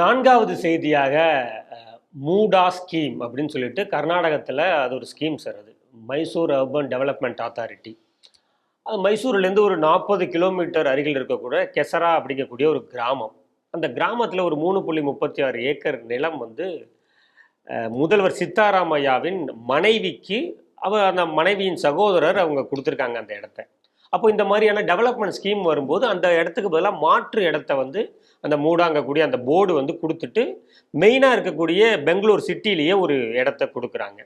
நான்காவது செய்தியாக மூடா ஸ்கீம் அப்படின்னு சொல்லிட்டு கர்நாடகத்தில் அது ஒரு ஸ்கீம் சார் அது. மைசூர் அர்பன் டெவலப்மெண்ட் அத்தாரிட்டி அது மைசூர்லேருந்து ஒரு நாற்பது கிலோமீட்டர் அருகில் இருக்கக்கூடிய கெசரா அப்படிங்கக்கூடிய ஒரு கிராமம். அந்த கிராமத்தில் ஒரு மூணு புள்ளி முப்பத்தி ஆறு ஏக்கர் நிலம் வந்து முதல்வர் சித்தாராமையாவின் மனைவிக்கு அவர் அந்த மனைவியின் சகோதரர் அவங்க கொடுத்துருக்காங்க அந்த இடத்த. அப்போ இந்த மாதிரியான டெவலப்மெண்ட் ஸ்கீம் வரும்போது அந்த இடத்துக்கு பதிலாக மாற்று இடத்த வந்து அந்த மூடாங்கக்கூடிய அந்த போர்டு வந்து கொடுத்துட்டு மெயினாக இருக்கக்கூடிய பெங்களூர் சிட்டிலேயே ஒரு இடத்த கொடுக்குறாங்க.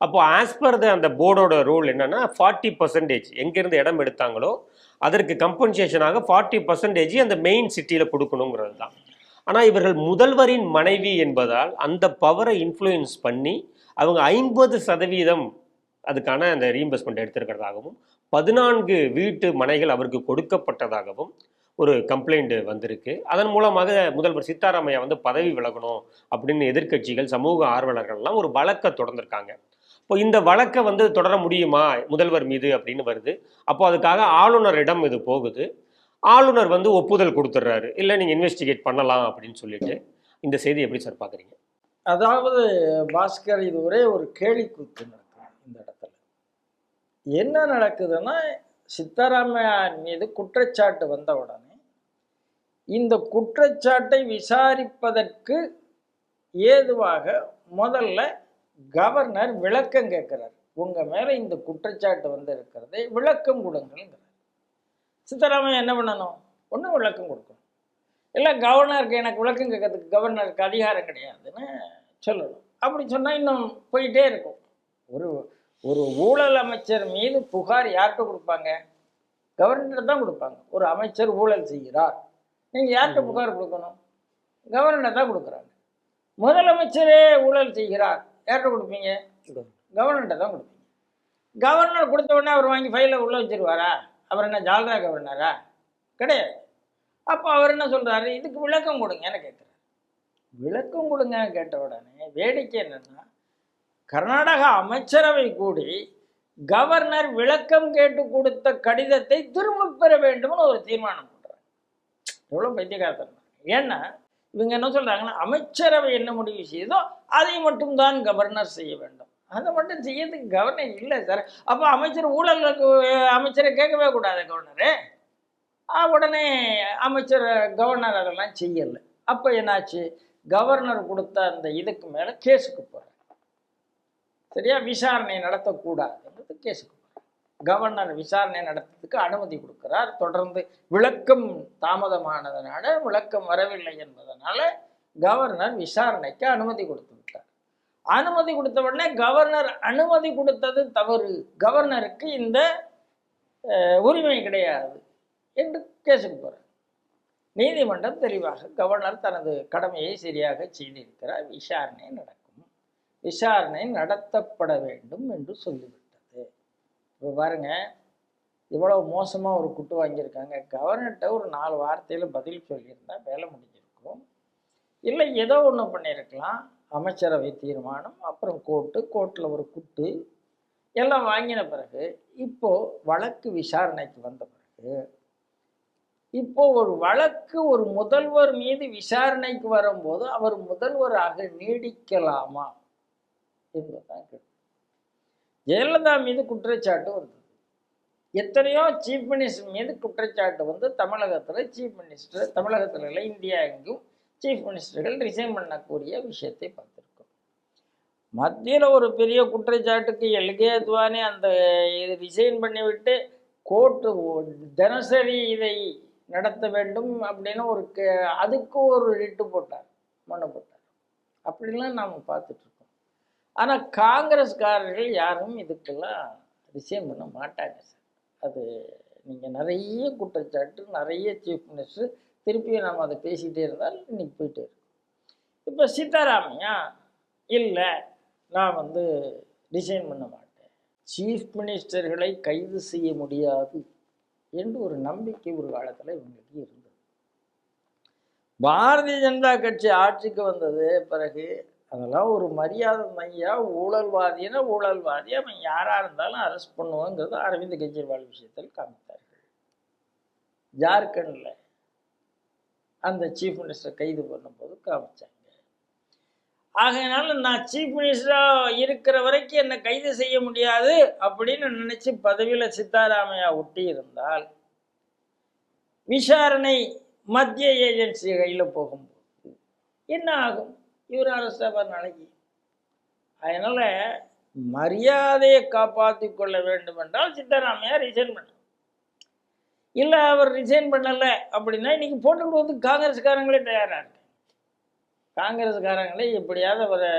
அப்போது ஆஸ் பர் த அந்த போர்டோட ரூல் என்னென்னா ஃபார்ட்டி பர்சன்டேஜ் எங்கேருந்து இடம் எடுத்தாங்களோ அதற்கு கம்பன்சேஷனாக ஃபார்ட்டி பர்சன்டேஜ் அந்த மெயின் சிட்டியில் கொடுக்கணுங்கிறது தான் ஆனால் இவர்கள் முதல்வரின் மனைவி என்பதால் அந்த பவரை இன்ஃப்ளூயன்ஸ் பண்ணி அவங்க ஐம்பது சதவீதம் அதுக்கான அந்த ரீஇம்பர்ஸ்மெண்ட் எடுத்திருக்கிறதாகவும் பதினான்கு வீட்டு மனைகள் அவருக்கு கொடுக்கப்பட்டதாகவும் ஒரு கம்ப்ளைண்ட் வந்திருக்கு. அதன் மூலமாக முதல்வர் சித்தாராமையா வந்து பதவி விலகணும் அப்படின்னு எதிர்க்கட்சிகள் சமூக ஆர்வலர்கள்லாம் ஒரு வழக்கை தொடர்ந்திருக்காங்க. இப்போ இந்த வழக்கை வந்து தொடர முடியுமா முதல்வர் மீது அப்படின்னு வருது. அப்போ அதுக்காக ஆளுநரிடம் இது போகுது. ஆளுநர் வந்து ஒப்புதல் கொடுத்துட்றாரு இல்லை நீங்கள் இன்வெஸ்டிகேட் பண்ணலாம் அப்படின்னு சொல்லிட்டு. இந்த செய்தி எப்படி சார் பார்க்குறீங்க அதாவது பாஸ்கர் இது ஒரே ஒரு கேலிக்கூத்து நடக்கும் இந்த இடத்துல. என்ன நடக்குதுன்னா சித்தராமையார் மீது குற்றச்சாட்டு வந்த உடனே இந்த குற்றச்சாட்டை விசாரிப்பதற்கு ஏதுவாக முதல்ல கவர்னர் விளக்கம் கேட்கிறார். உங்கள் மேலே இந்த குற்றச்சாட்டு வந்து இருக்கிறதே விளக்கம் கொடுங்கிறார் சித்தராமையா என்ன பண்ணணும்? ஒன்றும் விளக்கம் கொடுக்கணும். இல்லை கவர்னருக்கு எனக்கு விளக்கம் கேட்கறதுக்கு கவர்னருக்கு அதிகாரம் கிடையாதுன்னு சொல்லணும். அப்படி சொன்னால் இன்னும் போயிட்டே இருக்கும். ஒரு ஒரு ஊழல் அமைச்சர் மீது புகார் யார்கிட்ட கொடுப்பாங்க? கவர்னர் தான் கொடுப்பாங்க. ஒரு அமைச்சர் ஊழல் செய்கிறார். நீங்கள் யார்கிட்ட புகார் கொடுக்கணும்? கவர்னர் தான் கொடுக்குறாங்க. முதலமைச்சரே ஊழல் செய்கிறார். யார்கிட்ட கொடுப்பீங்க? கவர்னர்கிட்ட தான் கொடுப்பீங்க. கவர்னர் கொடுத்த உடனே அவர் வாங்கி ஃபைலை உள்ளே வச்சிருவாரா? அவர் என்ன ஜால்ரா கவர்னரா கிடையாது. அப்போ அவர் என்ன சொல்றாரு? இதுக்கு விளக்கம் கொடுங்கன்னு கேட்குறாரு விளக்கம் கொடுங்க கேட்ட உடனே வேடிக்கை என்னன்னா கர்நாடக அமைச்சரவை கூடி கவர்னர் விளக்கம் கேட்டு கொடுத்த கடிதத்தை திரும்ப பெற வேண்டும்னு ஒரு தீர்மானம் பண்ணுறாங்க எவ்வளோ பைத்தியகாரத்தனம் ஏன்னா இவங்க என்ன சொல்றாங்கன்னா அமைச்சரவை என்ன முடிவு செய்யுதோ அதை மட்டும்தான் கவர்னர் செய்ய வேண்டும். அதை மட்டும் செய்யறதுக்கு கவர்னர் இல்லை சார். அப்போ அமைச்சர் ஊழலுக்கு அமைச்சரை கேட்கவே கூடாது கவர்னரு. உடனே அமைச்சர் கவர்னர் அதெல்லாம் செய்யலை. அப்போ என்னாச்சு? கவர்னர் கொடுத்த அந்த இதுக்கு மேலே கேஸுக்கு போகிறேன் சரியா? விசாரணை நடத்தக்கூடாதுன்றது கேஸுக்கு கவர்னர் விசாரணை நடத்துறதுக்கு அனுமதி கொடுக்கிறார். தொடர்ந்து விளக்கம் தாமதமானதுனால விளக்கம் வரவில்லை என்பதனால கவர்னர் விசாரணைக்கு அனுமதி கொடுத்து விட்டார். அனுமதி கொடுத்த உடனே கவர்னர் அனுமதி கொடுத்தது தவறு. கவர்னருக்கு இந்த உரிமை கிடையாது என்று கேஸுக்கு போகிறார் நீதிமன்றம் தெளிவாக கவர்னர் தனது கடமையை சரியாக செய்திருக்கிறார். விசாரணை நடக்கும். விசாரணை நடத்தப்பட வேண்டும் என்று சொல்லிவிட்டது. இப்போ பாருங்க இவ்வளவு மோசமாக ஒரு குட்டு வாங்கியிருக்காங்க. கவர்னர்கிட்ட ஒரு நாலு வார்த்தையில் பதில் சொல்லியிருந்தா வேலை முடிஞ்சிருக்கும். இல்லை ஏதோ ஒன்று பண்ணியிருக்கலாம். அமைச்சரவை தீர்மானம் அப்புறம் கோர்ட்டு கோர்ட்டில் ஒரு குட்டு எல்லாம் வாங்கின பிறகு இப்போ வழக்கு விசாரணைக்கு வந்த பிறகு இப்போ ஒரு வழக்கு ஒரு முதல்வர் மீது விசாரணைக்கு வரும்போது அவர் முதல்வராக நீடிக்கலாமா? என்பதுதான் கேள்வி ஜெயலலிதா மீது குற்றச்சாட்டு வந்தது. எத்தனையோ சீஃப் மினிஸ்டர் மீது குற்றச்சாட்டு வந்து தமிழகத்தில் சீஃப் மினிஸ்டர் தமிழகத்தில் இல்லை இந்தியா எங்கும் சீஃப் மினிஸ்டர்கள் ரிசைன் பண்ணக்கூடிய விஷயத்தை பார்த்துருக்கோம். மத்தியில் ஒரு பெரிய குற்றச்சாட்டுக்கு எல்கே அத்வானி அந்த இது ரிசைன் பண்ணிவிட்டு கோர்ட்டு தினசரி இதை நடத்த வேண்டும் அப்படின்னு ஒரு கே- அதுக்கு ஒரு ரிட்டு போட்டார் மனு போட்டார். அப்படிலாம் நாம் பார்த்துட்ருக்கோம் ஆனால் காங்கிரஸ்காரர்கள் யாரும் இதுக்கெல்லாம் விஷயம் பண்ண மாட்டாங்க சார். அது நீங்கள் நிறைய குற்றச்சாட்டு நிறைய சீஃப் மினிஸ்டர் திருப்பியும் நாம் அதை பேசிகிட்டே இருந்தால் இன்னைக்கு போயிட்டே இருக்கும் இப்போ சீதாராமையா இல்லை நான் வந்து டிசைன் பண்ண மாட்டேன். சீஃப் மினிஸ்டர்களை கைது செய்ய முடியாது என்று ஒரு நம்பிக்கை ஒரு காலத்தில் இவங்களுக்கு இருந்தது. பாரதிய ஜனதா கட்சி ஆட்சிக்கு வந்தது பிறகு அதெல்லாம் ஒரு மரியாதை மையா ஊழல்வாதினா ஊழல்வாதி அவன் யாராக இருந்தாலும் அரெஸ்ட் பண்ணுவோங்கிறது அரவிந்த் கெஜ்ரிவால் விஷயத்தில் காமித்தார்கள். ஜார்க்கண்டில் அந்த சீஃப் மினிஸ்டர் கைது பண்ணும்போது காமிச்சாங்க. ஆகையினால நான் சீஃப் மினிஸ்டராக இருக்கிற வரைக்கும் என்னை கைது செய்ய முடியாது அப்படின்னு நினச்சி பதவியில் சித்தாராமையா ஒட்டி இருந்தால் விசாரணை மத்திய ஏஜென்சி கையில் போகும்போது என்ன ஆகும்? இவர் அரெஸ்ட் ஆவார் நாளைக்கு அதனால் மரியாதையை காப்பாற்றி கொள்ள வேண்டும் என்றால் சித்தராமையா ரிசைன் பண்ண இல்லை அவர் ரிசைன் பண்ணலை அப்படின்னா இன்னைக்கு போட்டு விடுவதுக்கு காங்கிரஸ்காரங்களே தயாராக இருக்கு. காங்கிரஸ்காரங்களே எப்படியாவது அவரை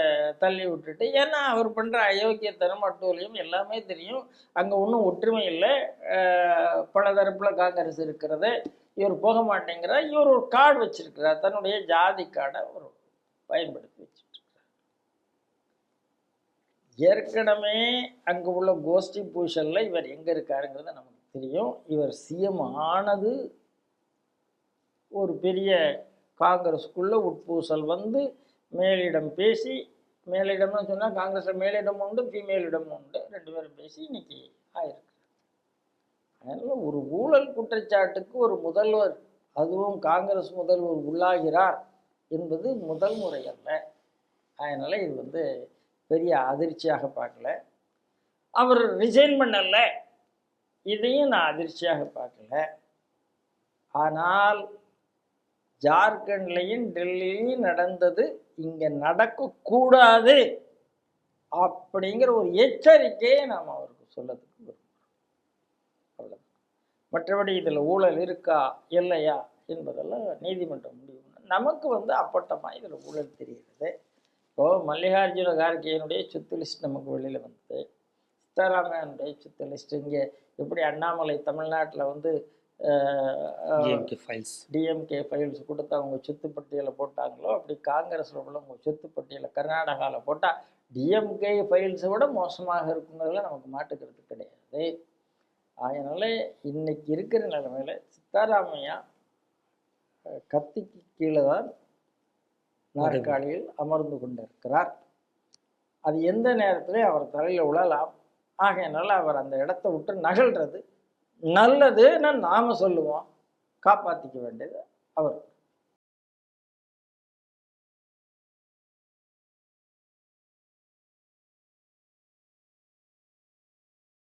தள்ளி விட்டுட்டு ஏன்னா அவர் பண்ணுற அயோக்கியத்தனம் அட்டூழியம் எல்லாமே தெரியும். அங்கே ஒன்றும் ஒற்றுமை இல்லை. பல தரப்பில் காங்கிரஸ் இருக்கிறது. இவர் போக மாட்டேங்கிறார். இவர் ஒரு கார்டு வச்சிருக்கிறார். தன்னுடைய ஜாதி கார்டை ஒரு பயன்படுத்தி வச்சுட்டு ஏற்கனவே அங்கே உள்ள கோஷ்டி பூஷல்ல இவர் எங்கே இருக்காருங்கிறது நமக்கு தெரியும். இவர் சிஎம் ஆனது ஒரு பெரிய காங்கிரஸுக்குள்ளே உட்பூசல் வந்து மேலிடம் பேசி மேலிடம்னு சொன்னால் காங்கிரஸில் மேலிடம் உண்டு ஃபீமேலிடம் உண்டு. ரெண்டு பேரும் பேசி இன்னைக்கு ஆயிருக்கு. அதனால் ஒரு ஊழல் குற்றச்சாட்டுக்கு ஒரு முதல்வர் அதுவும் காங்கிரஸ் முதல்வர் உள்ளாகிறார். என்பது முதல் முறை அல்ல. அதனால் இது வந்து பெரிய அதிர்ச்சியாக பார்க்கல. அவர் ரிசைன் பண்ணல. இதையும் நான் அதிர்ச்சியாக பார்க்கல. ஆனால் ஜார்க்கண்ட்லையும் டெல்லியிலையும் நடந்தது இங்கே நடக்கக்கூடாது அப்படிங்கிற ஒரு எச்சரிக்கையை நாம் அவருக்கு சொல்லதுக்கு விரும்புகிறோம். மற்றபடி இதில் ஊழல் இருக்கா இல்லையா என்பதெல்லாம் நீதிமன்றம் முடிவு நமக்கு வந்து அப்பட்டமாக இதில் ஊழல் தெரிகிறது. இப்போ மல்லிகார்ஜுன கார்கேயனுடைய சொத்து லிஸ்ட் நமக்கு வெளியில் வந்தது. சித்தாராமனுடைய சொத்து லிஸ்ட் இங்கே எப்படி அண்ணாமலை தமிழ்நாட்டில் வந்து டிஎம்கே ஃபைல்ஸ் டிஎம்கே ஃபைல்ஸ் கொடுத்து அவங்க சொத்து பட்டியலை போட்டாங்களோ அப்படி காங்கிரஸில் உள்ளவங்க சொத்து பட்டியலை கர்நாடகாவில் போட்டால் டிஎம்கே ஃபைல்ஸை விட மோசமாக இருக்குங்கிறதுல நமக்கு மாட்டுக்கிறது கிடையாது. அதனால இன்னைக்கு இருக்கிற நிலைமையில சித்தாராமையா கத்திக்கு கீழே தான் நாற்காலியில் அமர்ந்து கொண்டிருக்கிறார். அது எந்த நேரத்திலையும் அவர் தலையில் உழலாம். ஆகையினால அவர் அந்த இடத்த விட்டு நகல்றது நல்லதுன்னு நாம சொல்லுவோம். காப்பாற்றிக்க வேண்டியது அவர்.